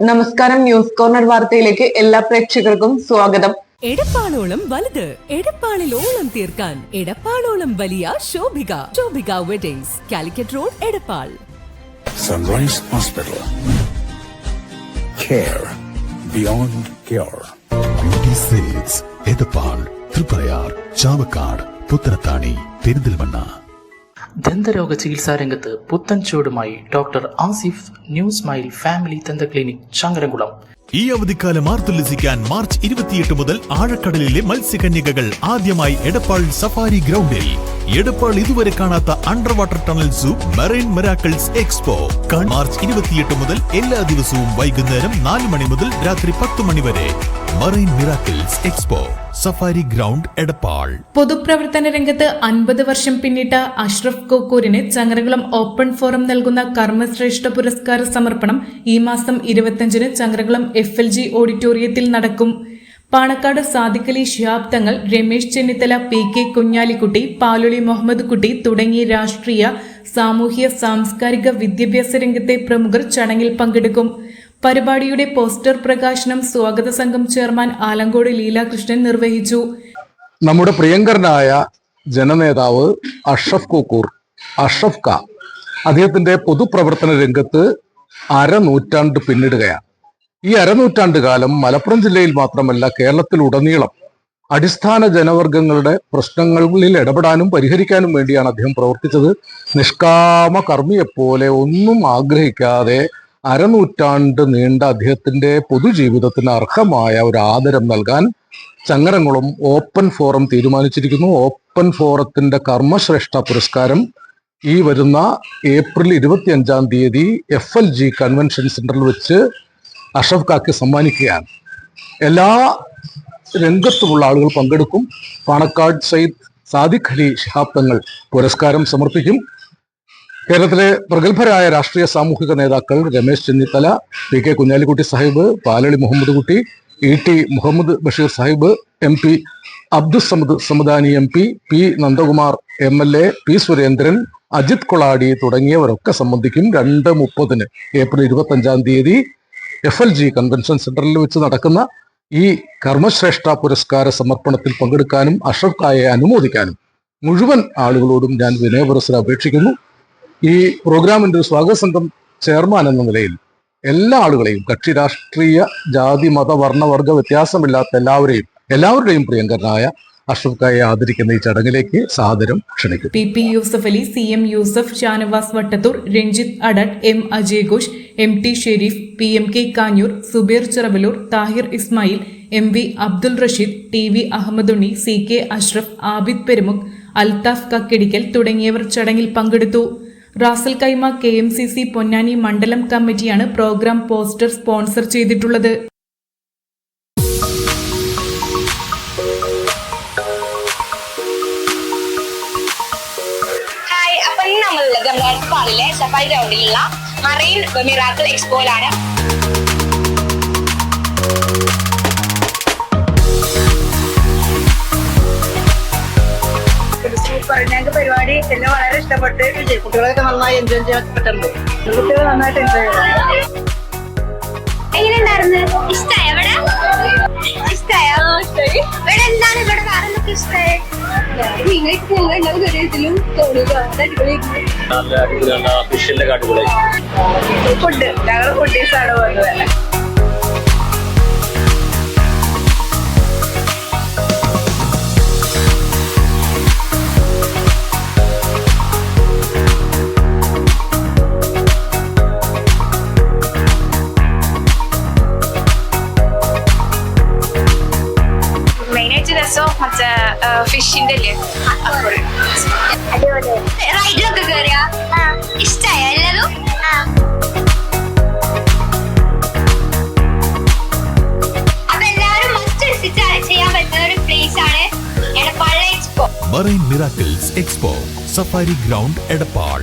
നമസ്കാരം news corner വാർത്തയിലേക്ക് എല്ലാ പ്രേക്ഷകർക്കും സ്വാഗതം. എടപ്പാളോളം വലുത് എടപ്പാളിൽ ഓളം തീർക്കാൻ എടപ്പാളോളം വലിയ Shobhika Shobhika weddings Calicut road Edappal. Sunrise hospital care beyond care Edappal Triprayar Chavakkad Puthanathani Perinthalmanna. ദന്തരോഗ ചികിത്സാ രംഗത്ത് പുത്തൻ ചുവടുമായി doctor Asif new smile family ദന്ത ക്ലിനിക് ചങ്ങരംകുളം. ഈ അവധിക്കാലം ആർത്തുല്ലസിക്കാൻ മാർച്ച് ഇരുപത്തിയെട്ട് മുതൽ ആഴക്കടലിലെ മത്സ്യകന്യകകൾ ആദ്യമായി എടപ്പാൾ സഫാരി ഗ്രൗണ്ടിൽ എടപ്പാൾ ഇതുവരെ കാണാത്ത under water tunnel zoo marine miracles expo March ഇരുപത്തിയെട്ട് മുതൽ എല്ലാ ദിവസവും വൈകുന്നേരം നാല് മണി മുതൽ രാത്രി പത്ത് മണി വരെ. Marine miracles expo safari ground Edappal. പൊതുപ്രവർത്തന രംഗത്ത് അൻപത് വർഷം പിന്നിട്ട അഷ്റഫ് കോക്കൂരിന് ചങ്ങരകുളം ഓപ്പൺ ഫോറം നൽകുന്ന കർമ്മശ്രേഷ്ഠ പുരസ്കാര സമർപ്പണം ഈ മാസം ഇരുപത്തിയഞ്ചിന് ചങ്ങരകുളം എഫ് ഓഡിറ്റോറിയത്തിൽ നടക്കും. പാണക്കാട് സാദിഖലി ശിഹാബ് തങ്ങൾ രമേശ് ചെന്നിത്തല പി കെ കുഞ്ഞാലിക്കുട്ടി പാലൊളി മുഹമ്മദ് കുട്ടി തുടങ്ങിയ രാഷ്ട്രീയ സാമൂഹ്യ സാംസ്കാരിക വിദ്യാഭ്യാസ രംഗത്തെ പ്രമുഖർ ചടങ്ങിൽ പങ്കെടുക്കും. പരിപാടിയുടെ പോസ്റ്റർ പ്രകാശനം സ്വാഗത സംഘം ചെയർമാൻ ആലങ്കോട് ലീലാകൃഷ്ണൻ നിർവഹിച്ചു. നമ്മുടെ പ്രിയങ്കരനായ ജനനേതാവ് അഷഫ് കുക്കൂർ അഷഫ് ക അദ്ദേഹത്തിന്റെ പൊതുപ്രവർത്തന രംഗത്ത് അരനൂറ്റാണ്ട് പിന്നിടുകയാണ്. ഈ അരനൂറ്റാണ്ട് കാലം മലപ്പുറം ജില്ലയിൽ മാത്രമല്ല കേരളത്തിലുടനീളം അടിസ്ഥാന ജനവർഗങ്ങളുടെ പ്രശ്നങ്ങളിൽ ഇടപെടാനും പരിഹരിക്കാനും വേണ്ടിയാണ് അദ്ദേഹം പ്രവർത്തിച്ചത്. നിഷ്കാമ കർമ്മിയെപ്പോലെ ഒന്നും ആഗ്രഹിക്കാതെ അരനൂറ്റാണ്ട് നീണ്ട അദ്ദേഹത്തിന്റെ പൊതുജീവിതത്തിന് അർഹമായ ഒരു ആദരം നൽകാൻ ചങ്ങരങ്ങളും ഓപ്പൺ ഫോറം തീരുമാനിച്ചിരിക്കുന്നു. ഓപ്പൺ ഫോറത്തിന്റെ കർമ്മശ്രേഷ്ഠ പുരസ്കാരം ഈ വരുന്ന ഏപ്രിൽ ഇരുപത്തി അഞ്ചാം തീയതി എഫ് എൽ ജി കൺവെൻഷൻ സെന്ററിൽ വെച്ച് അഷഫ് കാക്ക് സമ്മാനിക്കുകയാണ്. എല്ലാ രംഗത്തുമുള്ള ആളുകൾ പങ്കെടുക്കും. പാണക്കാട് സയ്യിദ് സാദിഖ് അലി ഷിഹാബ് തങ്ങൾ പുരസ്കാരം സമർപ്പിക്കും. കേരളത്തിലെ പ്രഗത്ഭരായ രാഷ്ട്രീയ സാമൂഹിക നേതാക്കൾ Ramesh Chennithala P K Kunhalikutty Sahib Paloli Muhammad Kutty E T Muhammad Basheer Sahib M P Abdussamad Samadani M P P Nandakumar M L A P Surendran Ajith Kolady തുടങ്ങിയവരൊക്കെ സംബന്ധിക്കും രണ്ട് മുപ്പതിന് ഏപ്രിൽ ഇരുപത്തി അഞ്ചാം തീയതി എഫ് എൽ ജി കൺവെൻഷൻ സെന്ററിൽ വെച്ച് നടക്കുന്ന ഈ കർമ്മശ്രേഷ്ഠ പുരസ്കാര സമർപ്പണത്തിൽ പങ്കെടുക്കാനും അഷ്റഫ് ഖായെ അനുമോദിക്കാനും മുഴുവൻ ആളുകളോടും ഞാൻ വിനയപുരസ്സരം അപേക്ഷിക്കുന്നു. ഈ പ്രോഗ്രാമിന്റെ സ്വാഗത സംഘം ചെയർമാൻ എന്ന നിലയിൽ എല്ലാ ആളുകളെയും കക്ഷി രാഷ്ട്രീയ ജാതി മത വർണ വർഗ വ്യത്യാസമില്ലാത്ത എല്ലാവരെയും എല്ലാവരുടെയും പ്രിയങ്കരനായ അഷ്റഫ് ആദരിക്കുന്ന ഈ ചടങ്ങിലേക്ക് സാദരം ക്ഷണിക്കും P P Yusuf Ali C M Yusuf Shanavas Vattathur Ranjith Adat M Ajay Ghosh M T Sharif P M K Kanjur Subeer Cheravallur Thahir Ismail M V Abdul Rasheed T V Ahammadunni C K Ashraf Abid Perumukh Althaf Kakkidikkal തുടങ്ങിയവർ ചടങ്ങിൽ പങ്കെടുത്തു. Ras al Khaimah K M C C Ponnani മണ്ഡലം കമ്മിറ്റിയാണ് program poster sponsor ചെയ്തിട്ടുള്ളത്. നമ്മളുള്ളത് നമ്മുടെ എടപ്പാളിലെ safari ഗ്രൗണ്ടിലുള്ള മറൈൻ മിറാക്കിൾ എക്സ്പോയിലാണ് ഞങ്ങൾക്ക് പരിപാടി എന്നെ വളരെ ഇഷ്ടപ്പെട്ട് കുട്ടികളൊക്കെ നന്നായി എൻജോയ് ചെയ്യാൻ പറ്റുന്നുണ്ട്. കുട്ടികൾ നന്നായിട്ട് എൻജോയ് ചെയ്തു എങ്ങനെയുണ്ടായിരുന്നു? ഇഷ്ടായ ഇവിടെ നിങ്ങൾക്ക് ഉണ്ടാവും അടിപൊളി ഫുഡ് ഞങ്ങൾ പോകുന്നത് ഫിഷിന്റെ അല്ലേ? റൈഡിലൊക്കെ കയറിയാ ഇഷ്ടായ എല്ലാതും? Marine miracles expo safari ground Edappal